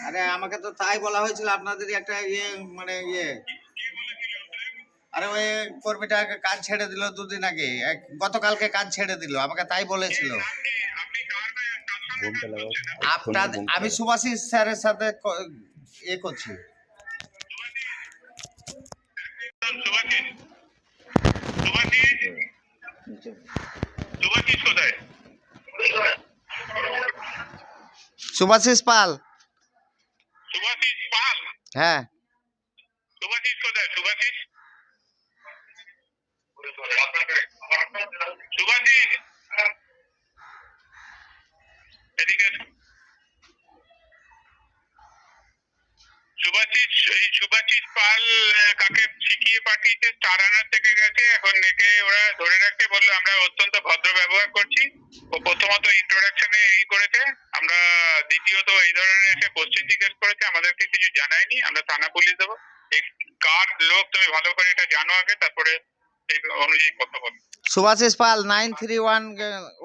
আরে, আমাকে তো তাই বলা হয়েছিল আপনাদের একটা ইয়ে মানে ইয়ে। আরে, ওই কর্মীটা কাজ ছেড়ে দিল দুদিন আগে। গতকালকে কাজ ছেড়ে দিল, আমাকে তাই বলেছিল। আমি সুভাষিস স্যারের সাথে ক- ইয়ে করছি সুভাষিস সুভাষিস কোথায় সুভাষিস পাল। সুভাষিস পাল? হ্যাঁ। সুভাষিস কোথায়? সুভাষিস সুভাষিস এদিকে। সুভাষিস এই সুভাষিস পাল কাকে শিখিয়ে পাঠিয়েছে? স্টার আনার থেকে গেছে। এখন একে ওরা ধরে রাখতে বলল আমরা অত্যন্ত ভদ্র ব্যবহার করছি। ও প্রথমত ইন্ট্রোডাকশনে এই দ্বিতীয়ত এই ধরনের এসে কোশ্চেন জিজ্ঞেস করেছে আমাদেরকে কিছু জানায়নি আমরা থানা পুলিশ দেবো। কার লোক তুমি ভালো করে এটা জানো আগে তারপরে এই অনুযায়ী কথা বলো। Subhashis Pal nine three one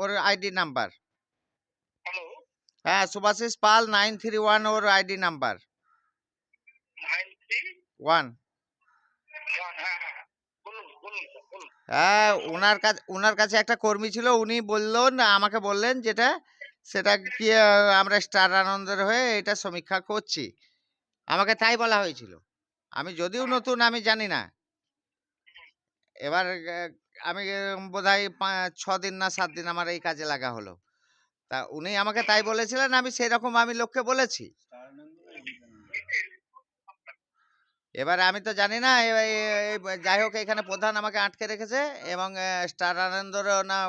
ওর আইডি নাম্বার। হ্যালো? হ্যাঁ Subhashis Pal nine three one ওর আইডি নাম্বার। ওয়ান। ওয়ান হ্যাঁ হ্যাঁ হ্যাঁ। ওনার কাছে ওনার কাছে একটা কর্মী ছিল উনি বললেন আমাকে বললেন যেটা সেটা কি আমরা স্টার আনন্দের হয়ে এটা সমীক্ষা করছি। আমাকে তাই বলা হয়েছিল। আমি যদিও নতুন, আমি জানি না। এবার আমি বোধ হয় ছ দিন না সাত দিন আমার এই কাজে লাগা হলো। তা উনি আমাকে তাই বলেছিলেন, আমি সেরকম আমি লোককে বলেছি। এবার আমি তো জানি না যাই হোক, এখানে প্রধান আমাকে আটকে রেখেছে এবং স্টার আনন্দর না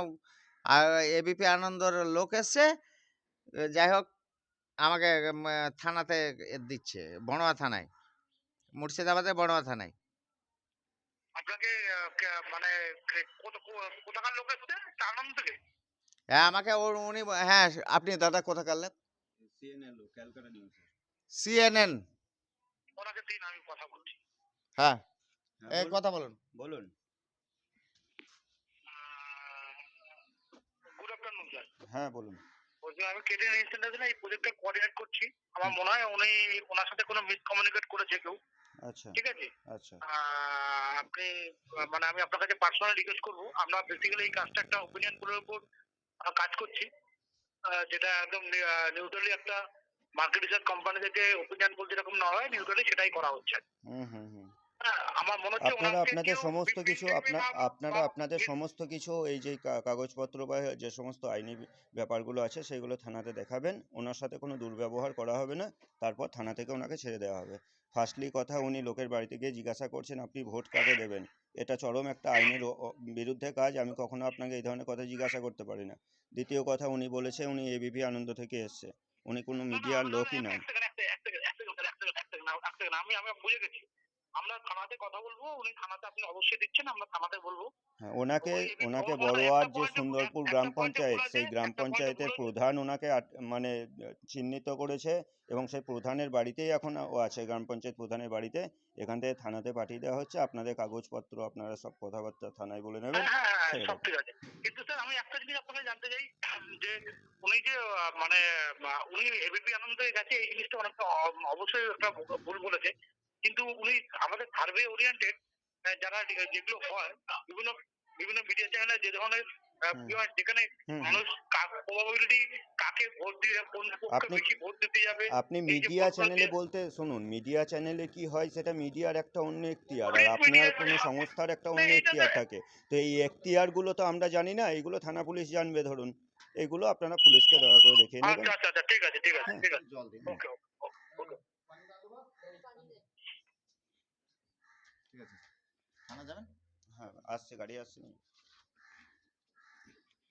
এবিপি আনন্দর লোক এসছে যাই হোক আমাকে থানাতে দিচ্ছে বড়োয়া থানায় মুর্শিদাবাদের বড়োয়া থানায়। আপনাকে মানে কোথাকার লোক এসছে? আনন্দ থেকে? হ্যাঁ আমাকে ওর উনি হ্যাঁ আপনি দাদা কোথা কারলেন সিএনএন ওনাকে দিন আমি কথা বলছি। হ্যাঁ। এই কথা বলুন। বলুন গুড আফটারনুন স্যার হ্যাঁ বলুন। বলছি আমি কেটে ইন্টারন্যাশনাল এই প্রজেক্টটা কোঅর্ডিনেট করছি। আমার মনে হয় উনি ওনার সাথে কোনো মিসকমিউনিকেট করেছে কেউ। আচ্ছা। ঠিক আছে? আচ্ছা। আপনি মানে আমি আপনার কাছে পার্সোনাল রিকোয়েস্ট করব। আমরা বেসিক্যালি এই কাজটা একটা ওপিনিয়নগুলোর উপর কাজ করছি। যেটা একদম নিউট্রালি একটা মার্কেট রিসার্চ কোম্পানি থেকে ওপিনিয়ন বলতে যেরকম না হয় নিউট্রালি সেটাই করা হচ্ছে। হুম হুম হুম। আপনারা আপনাদের সমস্ত কিছু আপনার আপনাদের সমস্ত কিছু এই যে কাগজপত্র বা যে সমস্ত আইনি ব্যাপারগুলো আছে সেগুলো থানাতে দেখাবেন। ওনার সাথে কোনো দুর্ব্যবহার করা হবে না। তারপর থানা থেকে ওনাকে ছেড়ে দেওয়া হবে। ফার্স্টলি কথা উনি লোকের বাড়িতে গিয়ে জিজ্ঞাসা করছেন আপনি ভোট কাকে দেবেন? এটা চরম একটা আইনের বিরুদ্ধে কাজ। আমি কখনো আপনাকে এই ধরনের কথা জিজ্ঞাসা করতে পারি না। দ্বিতীয় কথা উনি বলেছে উনি এবিপি আনন্দ থেকে এসছে। উনি কোনো মিডিয়ার লোকই সেকেন্ড, আমি আমি বুঝে গেছি। আমরা থানাতে কথা বলব উনি থানাতে আপনি অবশ্যই দিচ্ছেন আমরা থানাতে বলব। হ্যাঁ ওনাকে ওনাকে বড়োয়ার যে সুন্দরপুর গ্রাম পঞ্চায়েত সেই গ্রাম পঞ্চায়েতের প্রধান ওনাকে মানে চিহ্নিত করেছে এবং সেই প্রধানের বাড়িতেই এখন ও আছে গ্রাম পঞ্চায়েত প্রধানের বাড়িতে। এখান থেকে থানাতে পাঠিয়ে দেওয়া হচ্ছে আপনাদের কাগজপত্র আপনারা সব কথাবার্তা থানায় বলে নেবেন হ্যাঁ হ্যাঁ সব ঠিক আছে। কিন্তু স্যার আমি একটা জিনিস আপনাকে জানতে চাই যে উনি যে মানে উনি এবিপি আনন্দে গেছে এই জিনিসটা অনেকটা অবশ্যই একটা ভুল বলেছে। কিন্তু উনি আমাদের সার্ভে ওরিয়েন্টেড যারা যেগুলো হয় বিভিন্ন বিভিন্ন মিডিয়া চ্যানেলে যে ধরনের আহ, হুম। কি হয়, যেখানে হুম, হুম। মানুষ প্রবাবিলিটি কাকে ভোট দিয়ে কোন পক্ষে আপনি- বেশি ভোট দিতে যাবে আপনি মিডিয়া চ্যানেলে বলতে শুনুন মিডিয়া চ্যানেলে কি হয় সেটা মিডিয়ার একটা অন্য এখতিয়ার আর আপনার কোনো সংস্থার একটা অন্য এখতিয়ার তো- থাকে তো এই এখতিয়ারগুলো তো আমরা জানি না এগুলো থানা পুলিশ জানবে ধরুন এগুলো আপনারা পুলিশকে দয়া করে দেখিয়ে নেবেন আচ্ছা আচ্ছা আচ্ছা ঠিক আছে ঠিক আছে হ্যাঁ। ঠিক আছে জল দিন ওকে ওকে ওকে ঠিক আছে থানা যাবেন হ্যাঁ আসছে গাড়ি আসছে